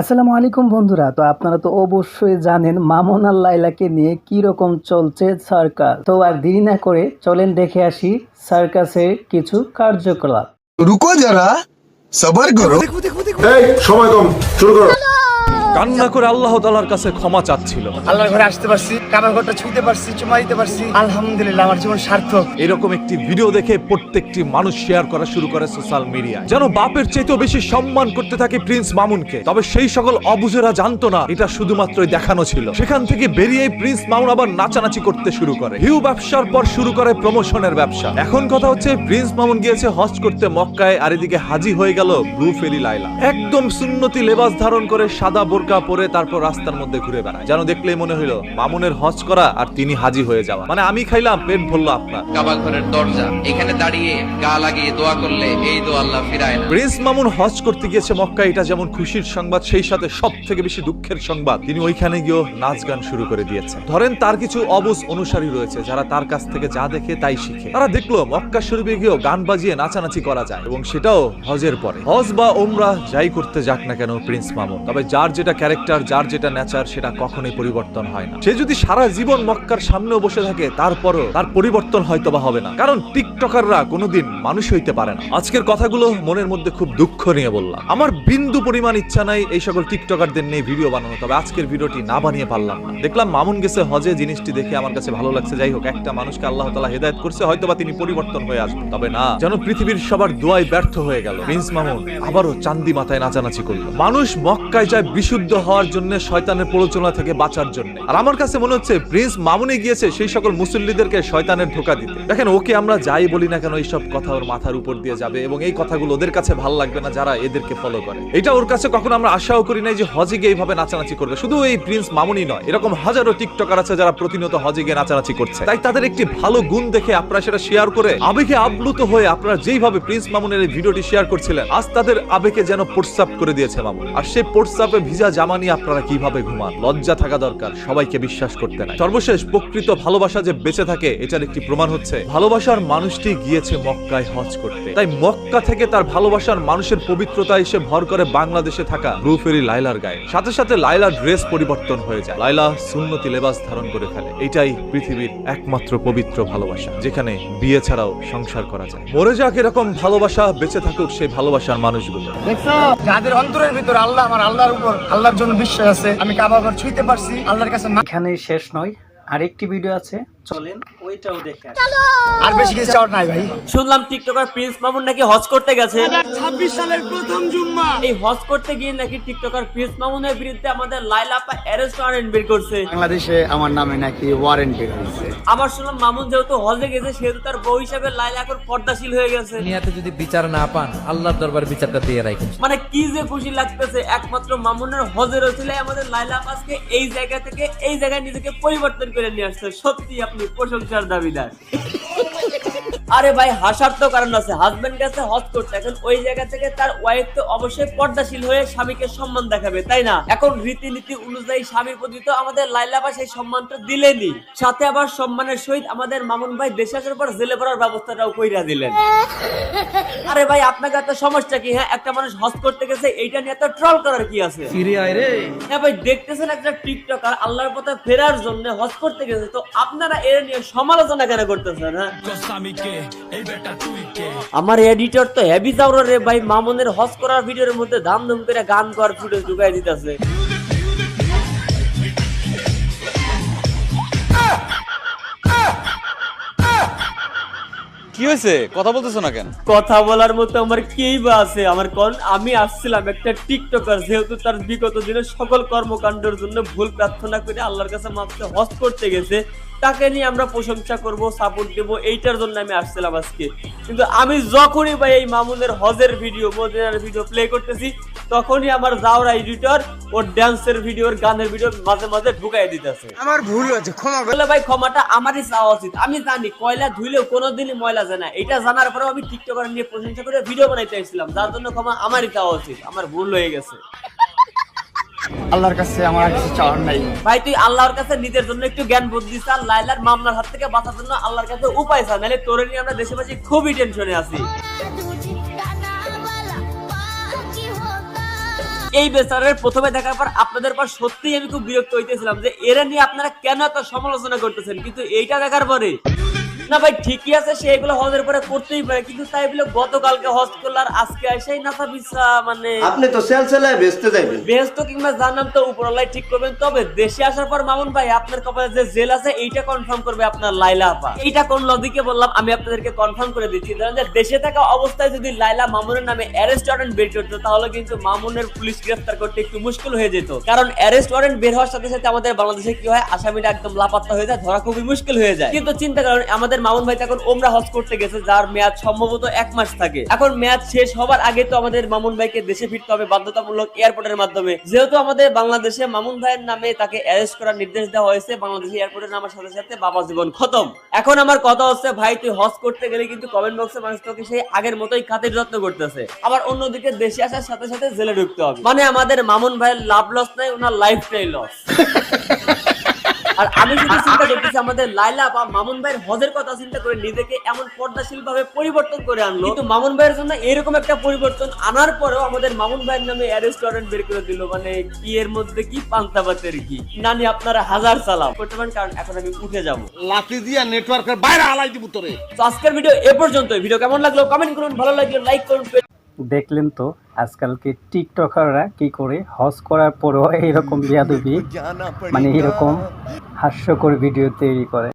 আসসালামু আলাইকুম বন্ধুরা তো আপনারা তো অবশ্যই জানেন মামুন লাইলাকে নিয়ে কি রকম চলছে সার্কাস। তো আর দেরি না করে চলেন দেখে আসি সার্কাসের কিছু কার্যকলাপ। রুকো যারা সবার করো। সময় কম শুরু করো। কান্না করে আল্লাহ তালার কাছে ক্ষমা চাচ্ছিল। আল্লাহর ঘরে আসতে পারছি কাবার ঘরটা ছুঁতে পারছি চুমা দিতে পারছি। আলহামদুলিল্লাহ আমার জীবন সার্থক। এরকম একটি ভিডিও দেখে প্রত্যেকটি মানুষ শেয়ার করা শুরু করে সোশ্যাল মিডিয়ায় যেন বাপের চাইতেও বেশি সম্মান করতে থাকে প্রিন্স মামুনকে। তবে সেই সকল অবুঝেরা জানতো না এটা শুধুমাত্র দেখানো ছিল। সেখান থেকে বেরিয়ে প্রিন্স মামুন আবার নাচানাচি করতে শুরু করে। হিউ ব্যবসার পর শুরু করে প্রমোশনের ব্যবসা। এখন কথা হচ্ছে প্রিন্স মামুন গিয়েছে হজ করতে মক্কায় আর এদিকে হাজি হয়ে গেল ব্লু ফেরি লাইলা একদম সুন্নতি লেবাস ধারণ করে সাদা বোরকা পরে তারপর রাস্তার মধ্যে ঘুরে বেড়ায়। যেন দেখলেই মনে হইল মামুনের হজ করা আর তিনি হাজি হয়ে যাওয়া। মানে আমি খাইলাম পেট ভরলো আপনার। কাবা ঘরের দরজা এখানে দাঁড়িয়ে গা লাগিয়ে দোয়া করলে এই দোয়া আল্লাহ ফিরায় না। প্রিন্স মামুন হজ করতে গিয়েছে মক্কা এটা যেমন খুশির সংবাদ সেই সাথে সব থেকে বেশি দুঃখের সংবাদ। তিনি ওইখানে গিয়েও নাচ গান শুরু করে দিয়েছে ধরেন তার কিছু অবুজ অনুসারী রয়েছে যারা তার কাছ থেকে যা দেখে তাই শিখে। তারা দেখল মক্কা শরীফে গিয়েও গান বাজিয়ে নাচানাচি করা যায় এবং সেটাও হজের পরে। হজ বা ওমরা যাই করতে যাক না কেন প্রিন্স মামুন তবে যার যেটা ক্যারেক্টার যার যেটা নেচার সেটা কখনোই পরিবর্তন হয় না। সে যদি সারা জীবন মক্কার সামনেও বসে থাকে, তারপরও তার পরিবর্তন হয়তো বা হবে না। কারণ টিকটকাররা কোনোদিন মানুষ হইতে পারে না। আজকের কথাগুলো মনের মধ্যে খুব দুঃখ নিয়ে বললাম। আমার বিন্দু পরিমাণ ইচ্ছা নাই এই সকল টিকটকারদের নিয়ে ভিডিও বানানো, তবে আজকের ভিডিওটি না বানিয়ে পারলাম না। দেখলাম মামুন গেছে হজে, জিনিসটি দেখে আমার কাছে ভালো লাগছে। যাই হোক, একটা মানুষকে আল্লাহ তালা হেদায়ত করছে হয়তো বা তিনি পরিবর্তন হয়ে আসবেন। তবে না, যেন পৃথিবীর সবার দোয়াই ব্যর্থ হয়ে গেল। প্রিন্স মামুন আবারও চান্দি মাথায় নাচানাচি করল। মানুষ মক্কায় যায় বিশুদ্ধ হওয়ার জন্য শয়তানের প্ররোচনা থেকে বাঁচার জন্য। আর আমার কাছে মনে হচ্ছে, প্রিন্স মামুনে গিয়েছে সেই সকল মুসল্লিদেরকে শয়তানের ধোকা দিতে। দেখেন, ওকে আমরা যাই বলি না কেন এইসব কথা ওর মাথার উপর দিয়ে যাবে এবং এই কথাগুলো ওদের কাছে ভালো লাগবে না যারা এদেরকে ফলো করে। এটা ওর কাছে কখনো আমরা আশাও করি নাই যে হজে গিয়ে এইভাবে নাচানাচি করবে। শুধু এই প্রিন্স মামুনি নয়, এরকম হাজারো টিকটকার আছে যারা প্রতিনিয়ত হজে গিয়ে নাচানাচি করছে। তাই তাদের একটি ভালো গুণ দেখে আপনারা সেটা শেয়ার করে আবেগে আপ্লুত হয়ে আপনারা যেইভাবে প্রিন্স মামুনের এই ভিডিওটি শেয়ার করছিলেন, আজ তাদের আবেগে যেন প্রস্তাব করে দিয়েছে মামুন। আর সেই প্রস্তাবে ভিজা জামা নিয়ে আপনারা কীভাবে ঘুমান? লজ্জা থাকা দরকার, সবাইকে বিশ্বাস করতে নাই। সর্বশেষ প্রকৃত ভালোবাসা যে বেঁচে থাকে, এটার একটি প্রমাণ হচ্ছে, ভালোবাসার মানুষটি গিয়েছে মক্কায় হজ করতে। তাই মক্কা থেকে তার ভালোবাসার মানুষের পবিত্রতা এসে ভর করে বাংলাদেশে থাকা ব্লুফেরি লাইলার গায়ে। সাথে সাথে লাইলার ড্রেস পরিবর্তন হয়ে যায়। লাইলা সুন্নতি লেবাস ধারণ করে ফেলে। এটাই পৃথিবীর একমাত্র পবিত্র ভালোবাসা, যেখানে বিয়ে ছাড়াও সংসার করা যায়। মরে যাক এরকম ভালোবাসা, বেঁচে থাকুক সেই ভালোবাসার মানুষগুলো। দেখছ? যাদের অন্তরের ভিতর আল্লাহ আমার আল্লাহর উপর আল্লাহর জন্য বিশ্বাস আছে, আমি কাবা ছুঁতে পারছি, আল্লাহর কাছে এখানে শেষ নয়। আরেকটি ভিডিও আছে। চলেন ওইটাও দেখে আর বেশি কিছু চাওয়ার নাই ভাই। শুনলাম টিকটকার প্রিন্স মামুন নাকি হজ করতে গেছে। ছাব্বিশ সালের প্রথম জুম্মা এই হজ করতে গিয়ে নাকি টিকটকার প্রিন্স মামুনের বিরুদ্ধে আমাদের লাইলা অ্যারেস্ট ওয়ারেন্ট বের করছে। বাংলাদেশে আমার নামে নাকি ওয়ারেন্ট হয়েছে। আবার শুনলাম মামুন যেহেতু হজে গেছে সেহেতু তার বউ হিসাবে লাইলা এখন পর্দাশীল হয়ে গেছে। দুনিয়াতে যদি বিচার না পান আল্লাহর দরবার বিচারটা দিয়ে রাখেন। মানে কি যে খুশি লাগতেছে একমাত্র মামুনের হজের ওসিলে আমাদের লাইলা আপাসকে এই জায়গা থেকে এই জায়গায় নিজেকে পরিবর্তন করে নিয়ে আসছে সত্যি আপনি প্রশংসার দাবিদার। আরে ভাই হাসার তো কারণ আছে। হাজবেন্ড গেছে হজ করতে এখন ওই জায়গা থেকে তার ওয়াইফ তো অবশ্যই পর্দাশীল হয়ে স্বামীকে সম্মান দেখাবে তাই না? এখন রীতিনীতি অনুযায়ী স্বামীর প্রতি তো আমাদের লাইলা ভাই সেই সম্মানটা দিলেনি সাথে আবার সম্মানের সহিত আমাদের মামুন ভাই দেশে আসার পর জেলে পড়ার ব্যবস্থাটাও কইরা দিলেন। আরে ভাই আপনাকে এত সমস্যা কি হ্যাঁ? একটা মানুষ হজ করতে গেছে এইটা নিয়ে এত ট্রল করার কি আছে? ফিরে আয় রে। হ্যাঁ ভাই দেখতেছেন একটা টিকটকার আল্লাহর পথে ফেরার জন্য হজ করতে গেছে তো আপনারা এর নিয়ে সমালোচনা কেন করতেছেন হ্যাঁ? আমার এডিটর তো হেভি যাওয়ার রে ভাই, মামুনের হজ করার ভিডিওর মধ্যে ধাম ধুম করে গান করার ফুটেজ ঢুকাই দিতেছে। কি হয়েছে? কথা বলতেছো না কেন? কথা বলার মতো আমার কেই বা আছে। আমার কোন আমি আসছিলাম একটা টিকটকার, যেহেতু তার বিগত দিনের সকল কর্মকাণ্ডের জন্য ভুল প্রার্থনা করে আল্লাহর কাছে মাত্র হজ করতে গেছে। তাকে নিয়ে আমরা প্রশংসা করব সাপোর্ট দেব, এইটার জন্য আমি আসছিলাম আজকে। কিন্তু আমি যখনই ভাই এই মামুনের হজের ভিডিও মদিনার ভিডিও প্লে করতেছি তখনই আমার যাওরা এডিটর ওর ড্যান্সের ভিডিও ওর গানের ভিডিও মাঝে মাঝে ঢুকাই দিতেছে। আমার ভুল হয়েছে ক্ষমা বলে ভাই ক্ষমাটা আমারই চাওয়া উচিত। আমি জানি কয়লা ধুইলেও কোনোদিনই ময়লা যায় না। এটা জানার পরেও আমি টিকটকার নিয়ে প্রশংসা করে ভিডিও বানাইতে চাইছিলাম যার জন্য ক্ষমা আমারই চাওয়া উচিত। আমার ভুল হয়ে গেছে। আল্লাহর কাছে আমার আর কিছু চাওয়ার নাই। ভাই তুই আল্লাহর কাছে নিজের জন্য একটু জ্ঞান বুদ্ধি চাল লাইলার মামলার হাত থেকে বাঁচার জন্য আল্লাহর কাছে উপায় চা। নাহলে তোরে নিয়ে আমরা দেশবাসী খুবই টেনশনে আছি। এই বেচারের প্রথমে দেখার পর আপনাদের পর সত্যিই আমি খুব বিরক্ত হইতেছিলাম যে এরা নিয়ে আপনারা কেন এত সমালোচনা করতেছেন? কিন্তু এইটা দেখার পরে না ভাই ঠিকই আছে সে এগুলো হজের পরে করতেই পারে কিন্তু তাই বলে গতকালকে হজ করল আর আজকে এসেই নাসা বিসা মানে আপনি তো সেল সেলায় বেচতে যাইবেন। বেহেস্ত কিংবা জানাম তো উপরলাই ঠিক করবেন তবে দেশে আসার পর মামুন ভাই আপনার কপালে যে জেল আছে এইটা কনফার্ম করবে আপনার লাইলা আপা। এইটা কোন লজিকে বললাম আমি আপনাদেরকে কনফার্ম করে দিচ্ছি। ধরেন যে দেশে থাকা অবস্থায় যদি লাইলা মামুনের নামে অ্যারেস্ট ওয়ারেন্ট বের করতো তাহলে কিন্তু মামুনের পুলিশ গ্রেফতার করতে একটু মুশকিল হয়ে যেত। কারণ অ্যারেস্ট ওয়ারেন্ট বের হওয়ার সাথে সাথে আমাদের বাংলাদেশে কি হয় আসামিরা একদম লাপাত্তা হয়ে যায় ধরা খুবই মুশকিল হয়ে যায়। কিন্তু চিন্তা করেন আমাদের মামুন ভাই তখন ওমরা হজ করতে গেছে, যার মেয়াদ সম্ভবত এক মাস থাকে। এখন মেয়াদ শেষ হবার আগে তো আমাদের মামুন ভাইকে দেশে ফিরতে হবে বাধ্যতামূলক এয়ারপোর্টের মাধ্যমে। যেহেতু আমাদের বাংলাদেশে মামুন ভাইয়ের নামে তাকে অ্যারেস্ট করার নির্দেশ দেওয়া হয়েছে, বাংলাদেশে এয়ারপোর্টে নামার সাথে সাথে বাবা জীবন খতম। এখন আমার কথা হচ্ছে, ভাই, তুই হজ করতে গেলে কিন্তু কমেন্ট বক্সে মানুষ তোকে সেই আগের মতোই খাতির যত্ন করতেছে। আবার অন্যদিকে দেশে আসার সাথে সাথে জেলে ঢুকতে হবে। মানে আমাদের মামুন ভাইয়ের লাভ লস নাই, ওনার লাইফটাই লস আর আমি শুধু চিন্তা করতেছি আমাদের লাইলা বা মামুন ভাইয়ের হজের কথা চিন্তা করে নিজেকে এমন পর্দাশীল ভাবে পরিবর্তন করে আনলো। কিন্তু মামুন ভাইয়ের জন্য এরকম একটা পরিবর্তন আনার পরেও আমাদের মামুন ভাইয়ের নামে অ্যারেস্ট ওয়ারেন্ট বের করে দিল। মানে কি এর মধ্যে কি পান্তাবাতের কি নানি আপনারা হাজার সালাম। করতে পারেন কারণ এখন আমি উঠে যাব। লাঠি দিয়া নেটওয়ার্কের বাইরে আলাই দিব তোরে। তো আজকের ভিডিও এ পর্যন্ত ভিডিও কেমন লাগল কমেন্ট করুন ভালো লাগলে লাইক করুন দেখলেন তো আজকালকে টিকটকাররা কি করে হজ করার পরও এইরকম বিয়াদবি? মানে এরকম হাস্যকর ভিডিও তৈরি করে।